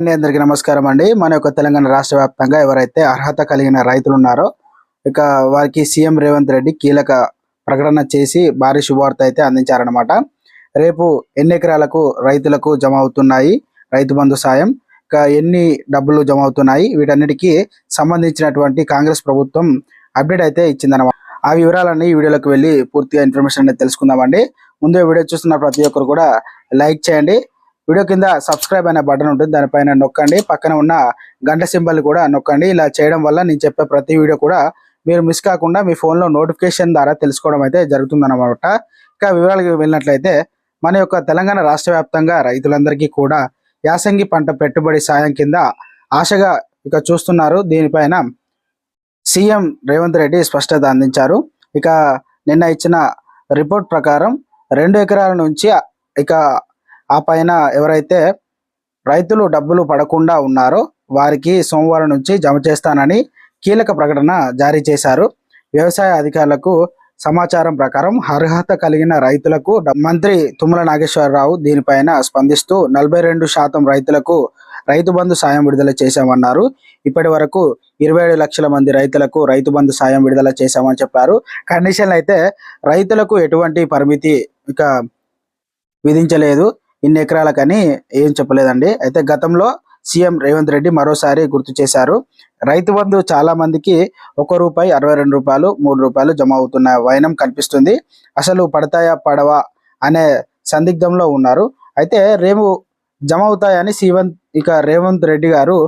అందరికీ నమస్కారం అండి. మన యొక్క తెలంగాణ రాష్ట్ర వ్యాప్తంగా ఎవరైతే అర్హత కలిగిన రైతులు ఉన్నారో ఇక వారికి సీఎం రేవంత్ రెడ్డి కీలక ప్రకటన చేసి భారీ శుభవార్త అయితే అందించారనమాట రేపు ఎన్ని ఎకరాలకు రైతులకు జమ అవుతున్నాయి రైతు బంధు సాయం. ఇక ఎన్ని డబ్బులు జమ అవుతున్నాయి వీటన్నిటికీ సంబంధించినటువంటి కాంగ్రెస్ ప్రభుత్వం అప్డేట్ అయితే ఇచ్చిందన్నమాట. ఆ వివరాలన్నీ వీడియోలోకి వెళ్ళి పూర్తిగా ఇన్ఫర్మేషన్ అనేది తెలుసుకుందామండి. ముందే వీడియో చూస్తున్న ప్రతి ఒక్కరు కూడా లైక్ చేయండి. వీడియో కింద సబ్స్క్రైబ్ అనే బటన్ ఉంటుంది. దానిపైన నొక్కండి. పక్కన ఉన్న గంట సింబల్ కూడా నొక్కండి. ఇలా చేయడం వల్ల నేను చెప్పే ప్రతి వీడియో కూడా మీరు మిస్ కాకుండా మీ ఫోన్లో నోటిఫికేషన్ ద్వారా తెలుసుకోవడం అయితే జరుగుతుందన్నమాట. ఇక వివరాలకు వెళ్ళినట్లయితే మన యొక్క తెలంగాణ రాష్ట్ర వ్యాప్తంగా రైతులందరికీ కూడా యాసంగి పంట పెట్టుబడి సాయం కింద ఆశగా ఇక చూస్తున్నారు. దీనిపైన సీఎం రేవంత్ రెడ్డి స్పష్టత అందించారు. ఇక నిన్న ఇచ్చిన రిపోర్ట్ ప్రకారం రెండు ఎకరాల నుంచి ఇక ఆ పైన ఎవరైతే రైతులు డబ్బులు పడకుండా ఉన్నారో వారికి సోమవారం నుంచి జమ చేస్తానని కీలక ప్రకటన జారీ చేశారు. వ్యవసాయ అధికారులకు సమాచారం ప్రకారం అర్హత కలిగిన రైతులకు మంత్రి తుమ్మల నాగేశ్వరరావు దీనిపైన స్పందిస్తూ నలభై రెండు శాతం రైతులకు రైతు బంధు సాయం విడుదల చేశామన్నారు. ఇప్పటి వరకు ఇరవై ఏడు లక్షల మంది రైతులకు రైతు బంధు సాయం విడుదల చేశామని చెప్పారు. కండిషన్లు అయితే రైతులకు ఎటువంటి పరిమితి ఇక విధించలేదు. ఇన్ని ఎకరాలకని ఏం చెప్పలేదండి. అయితే గతంలో సీఎం రేవంత్ రెడ్డి మరోసారి గుర్తు చేశారు. రైతు బంధు చాలా మందికి ఒక రూపాయి అరవై రెండు రూపాయలు మూడు రూపాయలు జమ అవుతున్న వైనం కనిపిస్తుంది. అసలు పడతాయా పడవా అనే సందిగ్ధంలో ఉన్నారు. అయితే రేపు జమ అవుతాయని సీఎం ఇక రేవంత్ రెడ్డి గారు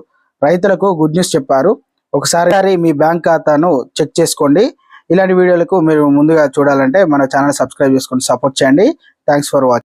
రైతులకు గుడ్ న్యూస్ చెప్పారు. ఒకసారి మీ బ్యాంక్ ఖాతాను చెక్ చేసుకోండి. ఇలాంటి వీడియోలకు మీరు ముందుగా చూడాలంటే మన ఛానల్ సబ్స్క్రైబ్ చేసుకొని సపోర్ట్ చేయండి. Thanks for watching